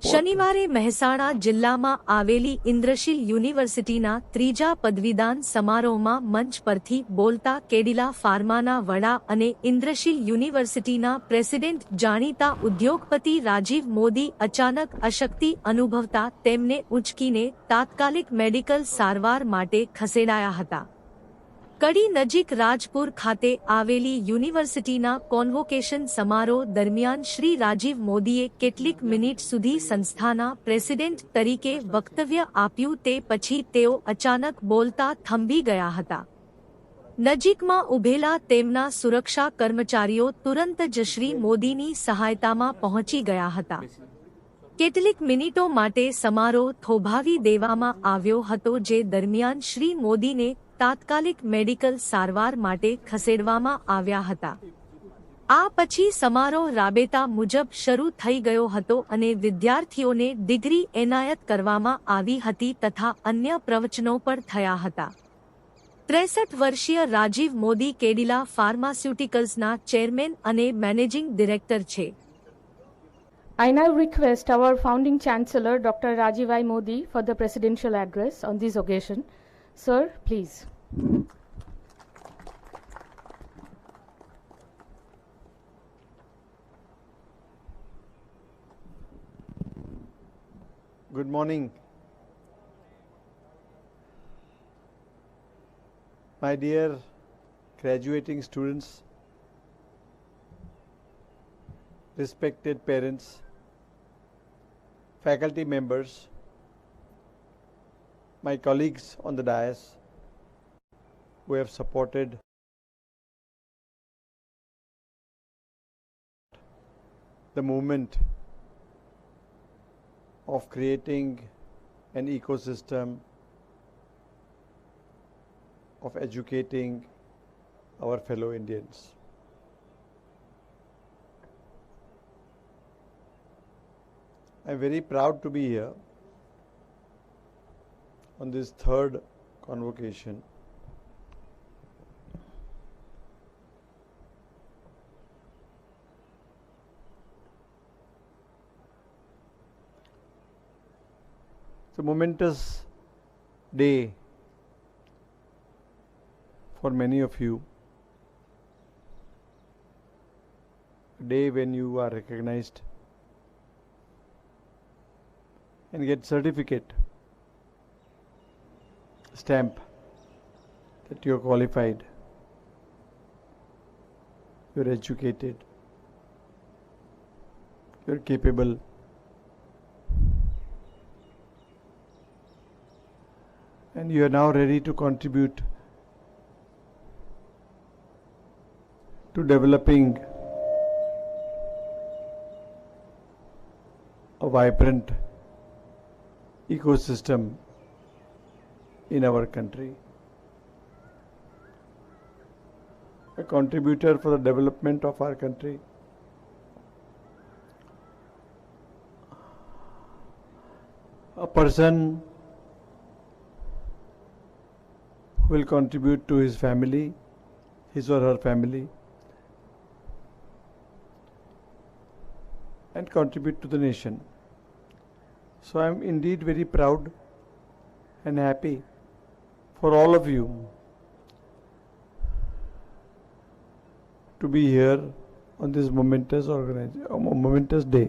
શનિવારે મહેસાણા જિલ્લામાં આવેલી ઇન્દ્રશીલ યુનિવર્સિટીના ત્રીજા પદવીદાન સમારોહમાં મંચ પરથી બોલતા કેડિલા ફાર્માના વડા અને ઇન્દ્રશીલ યુનિવર્સિટીના પ્રેસિડેન્ટ જાણીતા ઉદ્યોગપતિ રાજીવ મોદી અચાનક અશક્તિ અનુભવતા તેમને ઉંચકીને તાત્કાલિક મેડિકલ સારવાર માટે ખસેડાયા હતા. કડી નજીક રાજપુર ખાતે આવેલી યુનિવર્સિટીના કોન્વોકેશન સમારોહ દરમિયાન શ્રી રાજીવ મોદીએ કેટલીક મિનિટ સુધી સંસ્થાના પ્રેસિડેન્ટ તરીકે વક્તવ્ય આપ્યું તે પછી તેઓ અચાનક બોલતા થંભી ગયા હતા. નજીકમાં ઉભેલા તેમના સુરક્ષા કર્મચારીઓ તુરંત જ શ્રી મોદીની સહાયતામાં પહોંચી ગયા હતા. કેટલીક મિનિટો માટે સમારોહ થોભાવી દેવામાં આવ્યો હતો જે દરમિયાન શ્રી મોદીને તાત્કાલિક મેડિકલ સારવાર માટે ખસેડવામાં આવ્યા હતા આ પછી સમારોહ રાબેતા મુજબ શરૂ થઈ ગયો હતો અને વિદ્યાર્થીઓને ડિગ્રી એનાયત કરવામાં આવી હતી તથા અન્ય પ્રવચનો પણ થયા હતા ત્રેસઠ વર્ષીય રાજીવ મોદી કેડિલા ફાર્માસ્યુટિકલ્સના ચેરમેન અને મેનેજિંગ ડિરેક્ટર છે I now request our founding Chancellor, Dr. Rajiv I. Modi, for the presidential address on this occasion. Sir, please. Good morning. My dear graduating students, respected parents, faculty members, my colleagues on the dais who have supported the movement of creating an ecosystem of educating our fellow Indians. I'm very proud to be here on this third convocation. It's a momentous day for many of you. A day when you are recognized and get certificate stamp that you are qualified, you are educated, you are capable. And you are now ready to contribute to developing a vibrant ecosystem in our country. A contributor for the development of our country. A person who will contribute to his family, his or her family, and contribute to the nation. So I am indeed very proud and happy for all of you to be here on this momentous uh, momentous day.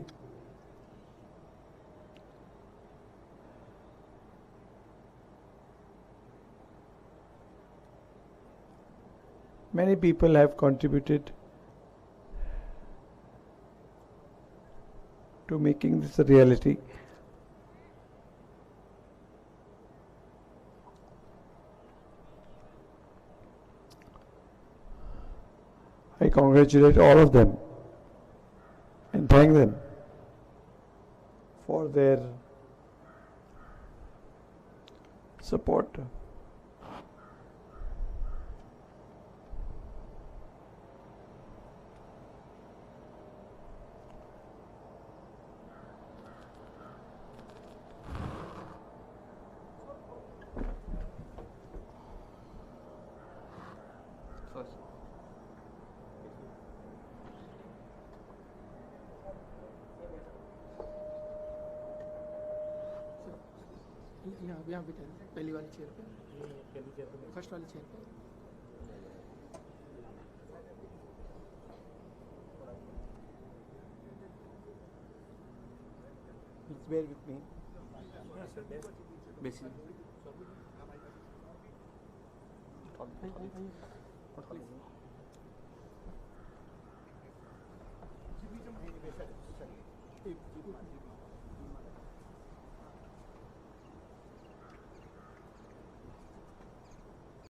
Many people have contributed to making this a reality. I congratulate all of them and thank them for their support. यहाँ यहाँ बिठा दो, पहली वाली chair पे first वाली chair पे Please bear with me. Basin Please.